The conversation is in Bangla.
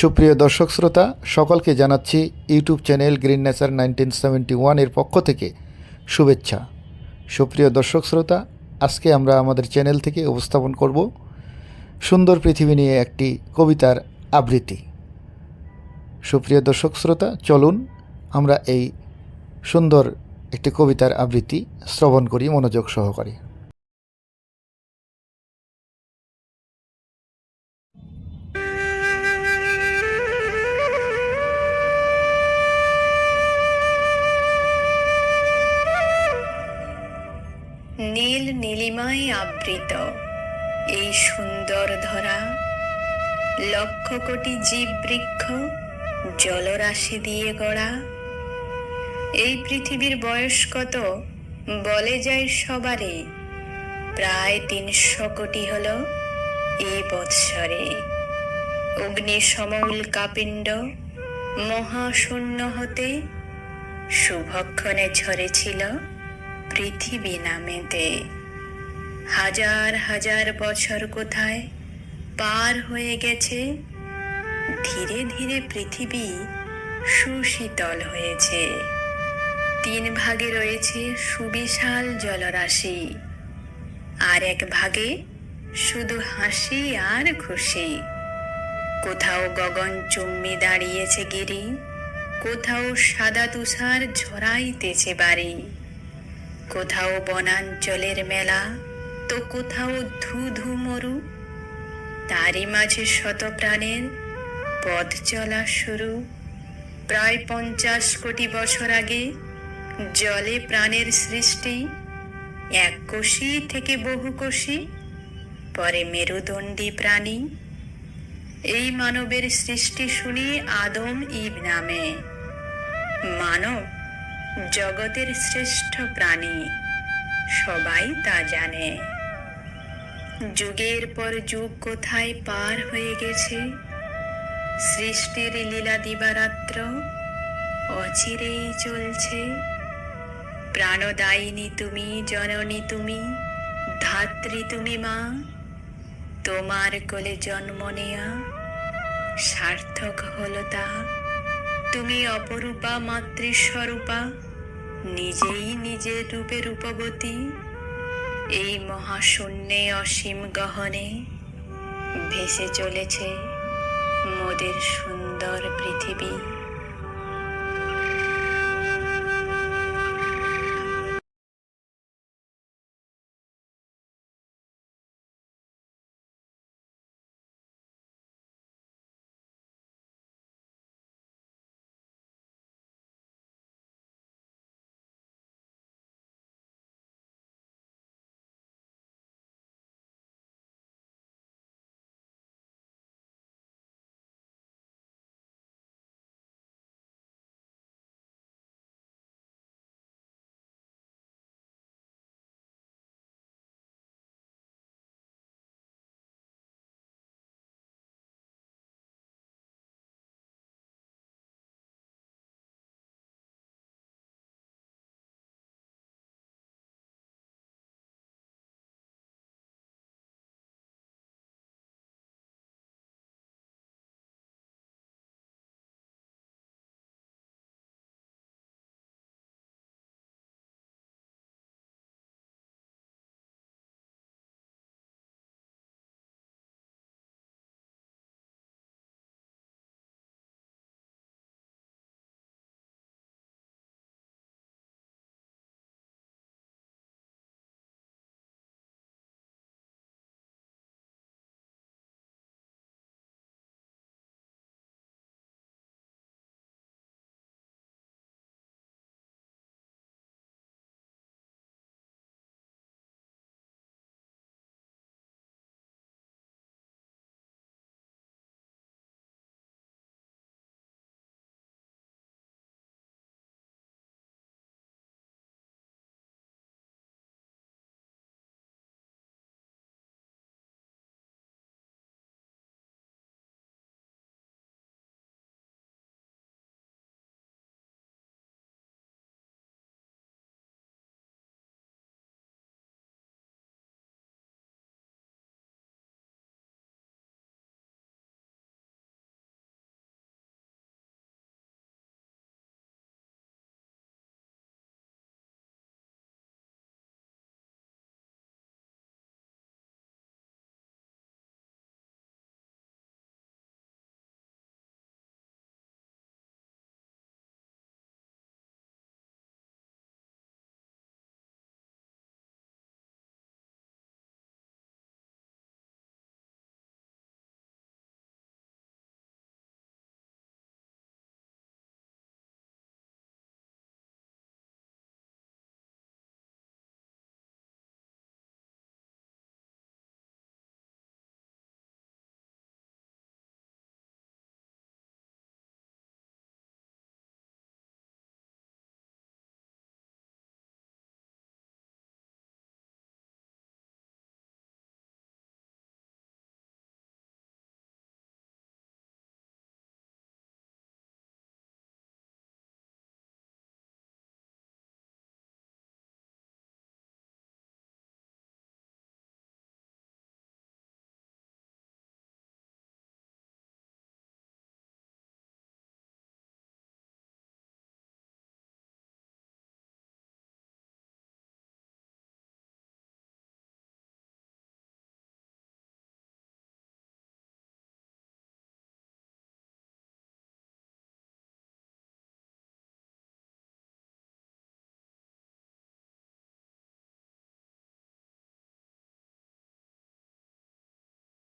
সুপ্রিয় দর্শক শ্রোতা, সকলকে জানাচ্ছি YouTube channel green nature nineteen seventy ওয়ানের পক্ষ থেকে শুভেচ্ছা। সুপ্রিয় দর্শক শ্রোতা, আজকে আমরা আমাদের চ্যানেল থেকে উপস্থাপন করব সুন্দর পৃথিবী নিয়ে একটি কবিতার আবৃত্তি। সুপ্রিয় দর্শক শ্রোতা, চলুন আমরা এই সুন্দর একটি কবিতার আবৃত্তি শ্রবণ করি, মনোযোগ সহকারে। নীল নীলিমায় আবৃত। এই সুন্দর ধরা, লক্ষ কোটি জীব বৃক্ষ জলরাশি দিয়ে গড়া। এই পৃথিবীর বয়স কত? বলে যায় সবারে। প্রায় তিনশো কোটি হল এই বৎসরে। অগ্নি সমউল কাপিণ্ড মহাশূন্য হতে শুভক্ষণে ঝরেছিল। পৃথিবী নামেতে হাজার হাজার বছর কোথায় পার হয়ে গেছে, ধীরে ধীরে পৃথিবী সুশীতল হয়েছে। তিন ভাগে রয়েছে সুবিশাল জলরাশি, আর এক ভাগে শুধু হাসি আর খুশি। কোথাও গগন চুম্মি দাঁড়িয়েছে গিরি, কোথাও সাদা তুষার ঝরাইতেছে বাড়ি। কোথাও বনাঞ্চলের মেলা, তো কোথাও ধু ধু মরু। তারই মাঝে শত প্রাণের পথ চলা শুরু। প্রায় পঞ্চাশ কোটি বছর আগে জলে প্রাণের সৃষ্টি, এক কোষী থেকে বহু কোষী, পরে মেরুদণ্ডী প্রাণী। এই মানবের সৃষ্টি শুনি আদম ইব নামে মানব জগতের শ্রেষ্ঠ প্রাণী, সবাই তা জানে। যুগের পর যুগ কোথায় পার হয়ে গেছে? সৃষ্টির লীলা দিবারাত্র অচিরেই চলছে। প্রাণদায়িনী তুমি, জননী তুমি, ধাত্রী তুমি মা, তোমার কোলে জন্ম নেয়া সার্থক হলো তা। তুমি অপরূপা, মাতৃস্বরূপা, নিজেই নিজের রূপে রূপবতী। এই মহাশূন্যে অসীম গহনে ভেসে চলেছে মোদের সুন্দর পৃথিবী।